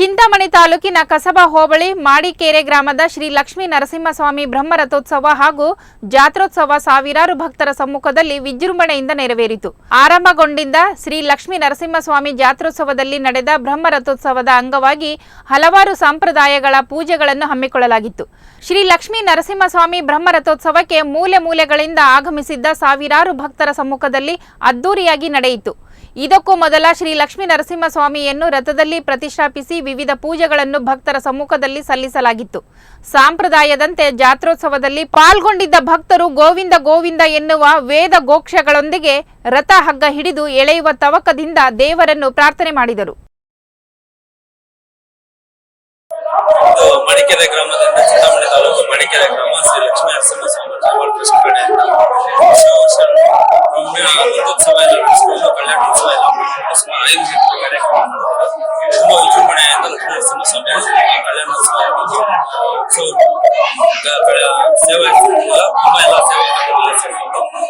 ಚಿಂತಾಮಣಿ ತಾಲೂಕಿನ ಕಸಬಾ ಹೋಬಳಿ ಮಾಡಿಕೆರೆ ಗ್ರಾಮದ ಶ್ರೀ ಲಕ್ಷ್ಮೀ ನರಸಿಂಹಸ್ವಾಮಿ ಬ್ರಹ್ಮರಥೋತ್ಸವ ಹಾಗೂ ಜಾತ್ರೋತ್ಸವ ಸಾವಿರಾರು ಭಕ್ತರ ಸಮ್ಮುಖದಲ್ಲಿ ವಿಜೃಂಭಣೆಯಿಂದ ನೆರವೇರಿತು. ಆರಂಭಗೊಂಡಿದ್ದ ಶ್ರೀ ಲಕ್ಷ್ಮೀ ನರಸಿಂಹಸ್ವಾಮಿ ಜಾತ್ರೋತ್ಸವದಲ್ಲಿ ನಡೆದ ಬ್ರಹ್ಮರಥೋತ್ಸವದ ಅಂಗವಾಗಿ ಹಲವಾರು ಸಂಪ್ರದಾಯಗಳ ಪೂಜೆಗಳನ್ನು ಹಮ್ಮಿಕೊಳ್ಳಲಾಗಿತ್ತು. ಶ್ರೀ ಲಕ್ಷ್ಮೀ ನರಸಿಂಹಸ್ವಾಮಿ ಬ್ರಹ್ಮರಥೋತ್ಸವಕ್ಕೆ ಮೂಲೆ ಮೂಲೆಗಳಿಂದ ಆಗಮಿಸಿದ್ದ ಸಾವಿರಾರು ಭಕ್ತರ ಸಮ್ಮುಖದಲ್ಲಿ ಅದ್ದೂರಿಯಾಗಿ ನಡೆಯಿತು. ಇದಕ್ಕೂ ಮೊದಲ ಶ್ರೀ ಲಕ್ಷ್ಮೀ ನರಸಿಂಹಸ್ವಾಮಿಯನ್ನು ರಥದಲ್ಲಿ ಪ್ರತಿಷ್ಠಾಪಿಸಿ ವಿವಿಧ ಪೂಜೆಗಳನ್ನು ಭಕ್ತರ ಸಮ್ಮುಖದಲ್ಲಿ ಸಲ್ಲಿಸಲಾಗಿತ್ತು. ಸಂಪ್ರದಾಯದಂತೆ ಜಾತ್ರೋತ್ಸವದಲ್ಲಿ ಪಾಲ್ಗೊಂಡಿದ್ದ ಭಕ್ತರು ಗೋವಿಂದ ಗೋವಿಂದ ಎನ್ನುವ ವೇದ ಗೋಕ್ಷಗಳೊಂದಿಗೆ ರಥ ಹಗ್ಗ ಹಿಡಿದು ಎಳೆಯುವ ತವಕದಿಂದ ದೇವರನ್ನು ಪ್ರಾರ್ಥನೆ ಮಾಡಿದರು. ಮಡಿಕೆರೆ ಗ್ರಾಮದಿಂದ ಚಿಂತಾಮಣಿ ತಾಲೂಕು ಮಡಿಕೆರೆ ಗ್ರಾಮ ಶ್ರೀ ಲಕ್ಷ್ಮೀ ನರಸಿಂಹ ಸೊ ಸೇವೆ ನಮ್ಮ ಎಲ್ಲ ಸೇವೆ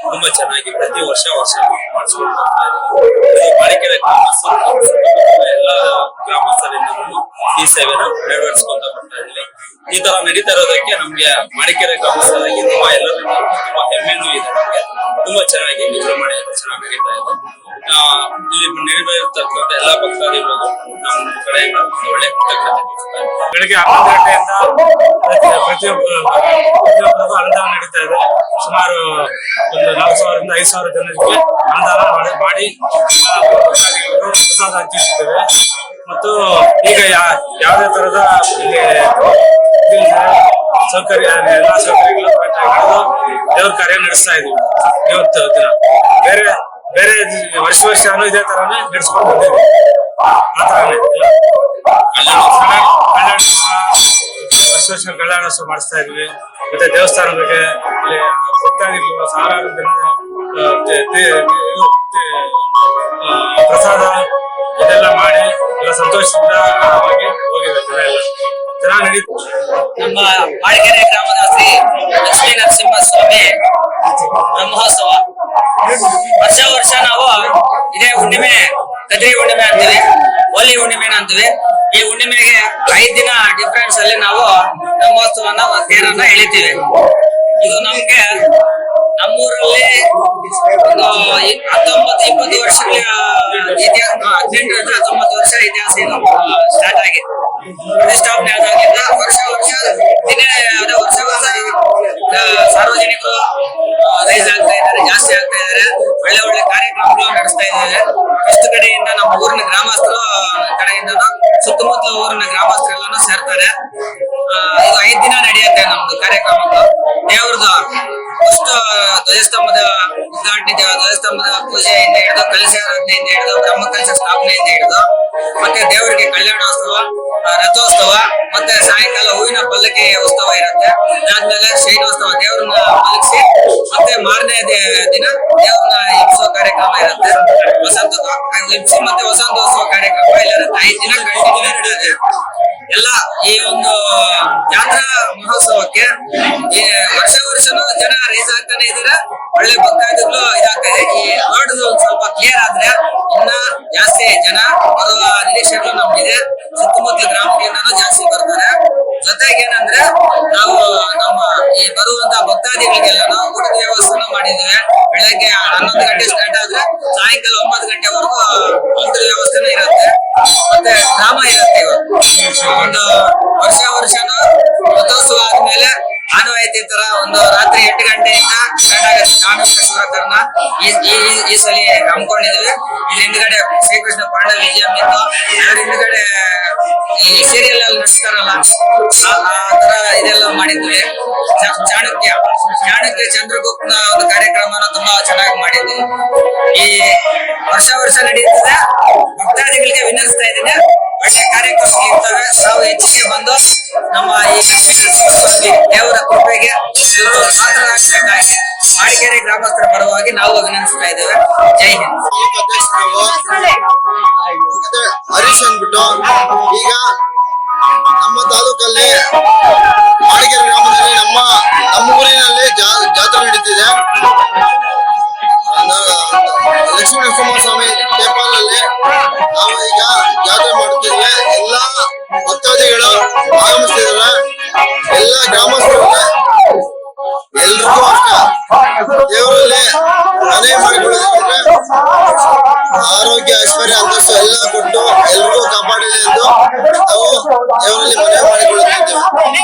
ತುಂಬ ಚೆನ್ನಾಗಿ ಪ್ರತಿ ವರ್ಷ ವರ್ಷ ಮಾಡಿಸ್ಕೊಂಡು ಗ್ರಾಮಸ್ಥರು ಎಲ್ಲ ಗ್ರಾಮಸ್ಥರಿಂದ ಈ ಸೇವೆನ ನೆರವೇರಿಸ್ಕೊಂತ ಬರ್ತಾ ಇದ್ದೀವಿ ಈ ತರ ನಡೀತಾ ಇರೋದಕ್ಕೆ ನಮ್ಗೆ ಮಡಿಕೆರೆ ಗ್ರಾಮಸ್ಥರಾಗಿ ತುಂಬಾ ಎಲ್ಲರಿಗೂ ತುಂಬಾ ತುಂಬಾ ಚೆನ್ನಾಗಿ ವಿಜೃಂಭಣೆ ಚೆನ್ನಾಗಿ ನಡೀತಾ ಇದೆ. ಆ, ಇಲ್ಲಿ ನೆರವೇರ್ತಕ್ಕಂಥ ಎಲ್ಲಾ ಭಕ್ತಾದಿಗಳಿಗೂ ನಮ್ಮ ಕಡೆಯಿಂದ ಒಳ್ಳೆ. ಬೆಳಿಗ್ಗೆ ಹನ್ನೊಂದು ಗಂಟೆಯಿಂದ ಪ್ರತಿ- ಪ್ರತಿಯೊಬ್ಬ ಪ್ರತಿಯೊಬ್ಬರಿಗೂ ಅನುದಾನ ನಡೀತಾ ಇದೆ. ಸುಮಾರು ಒಂದು ನಾಲ್ಕು ಸಾವಿರದಿಂದ ಐದು ಸಾವಿರ ಜನರಿಗೆ ಅನುದಾನ ಮಾಡಿ ಮಾಡಿ ಪ್ರಸಾದ ಹಂಚಿಸುತ್ತೇವೆ ಮತ್ತು ಈಗ ಯಾ- ಯಾವುದೇ ತರದ ಸೌಕರ್ಯ ಎಲ್ಲ ಸೌಕರ್ಯಗಳು ದೇವ್ರ ಕಾರ್ಯ ನಡೆಸ್ತಾ ಇದೀವಿ ಇವತ್ತು ದಿನ. ಬೇರೆ ಬೇರೆ ವರ್ಷ ವರ್ಷನೂ ಇದೇ ತರನೇ ನಡೆಸ್ಕೊಂಡು ಬಂದಿದ್ದೀವಿ. ಆ ತರಾನೇ ಕಲ್ಯಾಣ ವರ್ಷ ವರ್ಷ ಕಲ್ಯಾಣೋತ್ಸವ ಮಾಡಿಸ್ತಾ ಇದ್ವಿ. ಮತ್ತೆ ದೇವಸ್ಥಾನ ಬಗ್ಗೆ ಇಲ್ಲಿ ಭಕ್ತಾದಿಗಳು ಸಾವಿರಾರು ಆ, ಪ್ರಸಾದ ಇದೆಲ್ಲ ಮಾಡಿ ಎಲ್ಲ ಸಂತೋಷದಿಂದ ಜನ ಎಲ್ಲ. ಚೆನ್ನಾಗಿ ನಡೀತು ನಮ್ಮ ಬಾಳಿಗೆರೆ ಗ್ರಾಮದ ಶ್ರೀ ಲಕ್ಷ್ಮೀ ನರಸಿಂಹ ಸ್ವಾಮಿ ಬ್ರಹ್ಮೋತ್ಸವ ವರ್ಷ ವರ್ಷ ನಾವು ಇದೇ ಹುಣ್ಣಿಮೆ, ಕದ್ರಿ ಹುಣ್ಣಿಮೆ ಅಂತೀವಿ, ಹೋಲಿ ಹುಣ್ಣಿಮೆ ಅಂತೀವಿ. ಈ ಹುಣ್ಣಿಮೆಗೆ ಐದ್ ದಿನ ಡಿಫ್ರೆನ್ಸ್ ಅಲ್ಲಿ ನಾವು ಬ್ರಹ್ಮೋತ್ಸವನ ತೇರನ್ನ ಎಳಿತೀವಿ. ಇದು ನಮ್ಗೆ ನಮ್ಮೂರಲ್ಲಿ ಹತ್ತೊಂಬತ್ತು ಇಪ್ಪತ್ತು ವರ್ಷಗಳ ಇತಿಹಾಸ ಹದಿನೆಂಟರಿಂದ ಹತ್ತೊಂಬತ್ತು ವರ್ಷ ಇತಿಹಾಸ ಇದು ಸ್ಟಾರ್ಟ್ ಆಗಿ ಪ್ರತಿಷ್ಠಾಪನೆ ಆದಾಗಿಂದ ವರ್ಷ ವರ್ಷ ದಿನ ಅದೇ ವರ್ಷ ವರ್ಷ ಸಾರ್ವಜನಿಕರು ರೈಸ್ ಆಗ್ತಾ ಇದ್ದಾರೆ ಜಾಸ್ತಿ ಆಗ್ತಾ ಇದ್ದಾರೆ. ಒಳ್ಳೆ ಒಳ್ಳೆ ಕಾರ್ಯಕ್ರಮಗಳು ನಡೆಸ್ತಾ ಇದ್ದಾರೆ. ಇಷ್ಟು ಕಡೆಯಿಂದ ನಮ್ಮ ಊರಿನ ಗ್ರಾಮಸ್ಥರು ಕಡೆಯಿಂದ ಸುತ್ತಮುತ್ತಲ ಊರಿನ ಗ್ರಾಮಸ್ಥರೆಲ್ಲಾನು ಸೇರ್ತಾರೆ. ಇದು ಐದ್ ದಿನ ನಡೆಯುತ್ತೆ ನಮ್ದು ಕಾರ್ಯಕ್ರಮಗಳು ದೇವ್ರದ್ದು ಅಷ್ಟು ಧ್ವಜಸ್ತಂಭದ ಉದ್ಘಾಟನೆ ಧ್ವಜ- ಧ್ವಜಸ್ತಂಭದ ಪೂಜೆಯಿಂದ ಹಿಡಿದು ಕಲಶಾರಾಧನೆಯಿಂದ ಹಿಡಿದು ಬ್ರಹ್ಮ ಕಲಶ ಸ್ಥಾಪನೆಯಿಂದ ಹಿಡಿದು ಮತ್ತೆ ದೇವರಿಗೆ ಕಲ್ಯಾಣೋತ್ಸವ ರಥೋತ್ಸವ ಮತ್ತೆ ಸಾಯಂಕಾಲ ಹೂವಿನ ಪಲ್ಲಕ್ಕಿ ಉತ್ಸವ ಇರುತ್ತೆ. ಅದಾದ್ಮೇಲೆ ಶೈನೋತ್ಸವ ದೇವ್ರನ್ನ ಮಲಗಿಸಿ ಮತ್ತೆ ಮಾರನೇ ದಿನ ದೇವ್ರನ್ನ ಇಪ್ಸುವ ಕಾರ್ಯಕ್ರಮ ಇರುತ್ತೆ. ವಸಂತ ಇಪ್ಸಿ ಮತ್ತೆ ವಸಂತೋತ್ಸವ ಕಾರ್ಯಕ್ರಮ ಇಲ್ಲ ಐದು ದಿನ ಕಂಟಿನ್ಯೂ ನಡೆಯುತ್ತೆ. ಎಲ್ಲ ಈ ಒಂದು ಜಾತ್ರಾ ಮಹೋತ್ಸವಕ್ಕೆ ವರ್ಷ ವರ್ಷನೂ ಜನ ರೈಸ್ ಆಗ್ತಾನೆ ಇದ್ದೀರಾ? ಒಳ್ಳೆ ಭಕ್ತಾದಿಗಳು ಇದಾಗ್ತಾ ಇದೆ. ಈ ರೋಡ್ ಸ್ವಲ್ಪ ಕ್ಲಿಯರ್ ಆದ್ರೆ ಇನ್ನ ಜಾಸ್ತಿ ಜನ ಬರುವ ನಿರೀಕ್ಷೆಗಳು ನಮ್ಗಿದೆ. ಸುತ್ತಮುತ್ತ ಗ್ರಾಮಗಳಿಂದನೂ ಜಾಸ್ತಿ ಬರ್ತಾರೆ. ಜೊತೆಗೆ ಏನಂದ್ರೆ ನಾವು ನಮ್ಮ ಈ ಬರುವಂತ ಭಕ್ತಾದಿಗಳಿಗೆಲ್ಲ ನಾವು ಊಟದ ವ್ಯವಸ್ಥೆ ಮಾಡಿದ್ದೇವೆ. ಬೆಳಗ್ಗೆ ಹನ್ನೊಂದು ಗಂಟೆ ಸ್ಟಾರ್ಟ್ ಆದ್ರೆ ಸಾಯಂಕಾಲ ಒಂಬತ್ತು ಗಂಟೆವರೆಗೂ ತರ ಒಂದು ರಾತ್ರಿ ಎಂಟು ಗಂಟೆಯಿಂದ ಸ್ಟಾರ್ಟ್ ಆಗುತ್ತೆ. ಈ ಸಲ ಹಮ್ಮಿಕೊಂಡಿದ್ವಿ ಇಲ್ಲಿ ಹಿಂದ್ಗಡೆ ಶ್ರೀಕೃಷ್ಣ ಪಾಂಡವ ವಿಜಯಂ ಇತ್ತು. ಅದ್ರ ಹಿಂದ್ಗಡೆ ಈ ಸೀರಿಯಲ್ ಅಲ್ಲಿ ನಡೆಸ್ತಾರಲ್ಲ, ಆ- ತರ ಇದೆಲ್ಲ ಮಾಡಿದ್ವಿ. ಚಾಣಕ್ಯ ಚಾಣಕ್ಯ ಚಂದ್ರಗುಪ್ತನ ಒಂದು ಕಾರ್ಯಕ್ರಮನ ತುಂಬಾ ಚೆನ್ನಾಗಿ ಮಾಡಿದ್ವಿ. ಈ ವರ್ಷ ವರ್ಷ ನಡೀತದೆ. ಭಕ್ತಾದಿಗಳಿಗೆ ವಿನಂತಿಸ್ತಾ ಇದ್ದೀನಿ. ಒಳ್ಳೆ ಕಾರ್ಯಕ್ರಮ ಇರ್ತವೆ. ನಾವು ಹೆಚ್ಚಿಗೆ ಬಂದು ನಮ್ಮ ಈ ದೇವರ ಸೇವೆಗೆ ಪಾತ್ರರಾಗಬೇಕಾಗಿ ಮಾಡಿಕೇರಿ ಗ್ರಾಮಸ್ಥರ ಪರವಾಗಿ ನಾವು ಅಭಿನಂದಿಸ್ತಾ ಇದ್ದೇವೆ. ಜೈ ಹಿಂದ್. ಹರೀಶ್ ಅಂದ್ಬಿಟ್ಟು, ಈಗ ನಮ್ಮ ತಾಲೂಕಲ್ಲಿ ಮಾಡಿಕೆರೆ ಗ್ರಾಮದಲ್ಲಿ ನಮ್ಮ ನಮ್ಮ ಊರಿನಲ್ಲಿ ಜಾತ್ರೆ ನಡೀತಿದೆ. ಲಕ್ಷ್ಮೀ ನರಸಿಂಹಸ್ವಾಮಿ ಟೆಂಪಲ್ ಅಲ್ಲಿ ನಾವು ಈಗ ಜಾತ್ರೆ ಮಾಡುತ್ತಿದ್ದೇವೆ. ಎಲ್ಲಾ ಭಕ್ತಾದಿಗಳು ಆಗಮಿಸ್ತಿದ್ದಾರೆ ಎಲ್ಲ ಗ್ರಾಮಸ್ಥರು ಅಷ್ಟೇ ದೇವರಲ್ಲಿ ಮನೆ ಮಾಡಿಕೊಳ್ಳೋದಕ್ಕೆ ಆರೋಗ್ಯ, ಐಶ್ವರ್ಯ ಅಂತಸ್ತು ಎಲ್ಲ ಕೊಟ್ಟು ಎಲ್ರಿಗೂ ಕಾಪಾಡಲಿ ಎಂದು ನಾವು ದೇವರಲ್ಲಿ ಮನೆ ಮಾಡಿಕೊಳ್ಳುತ್ತಿದ್ದೇವೆ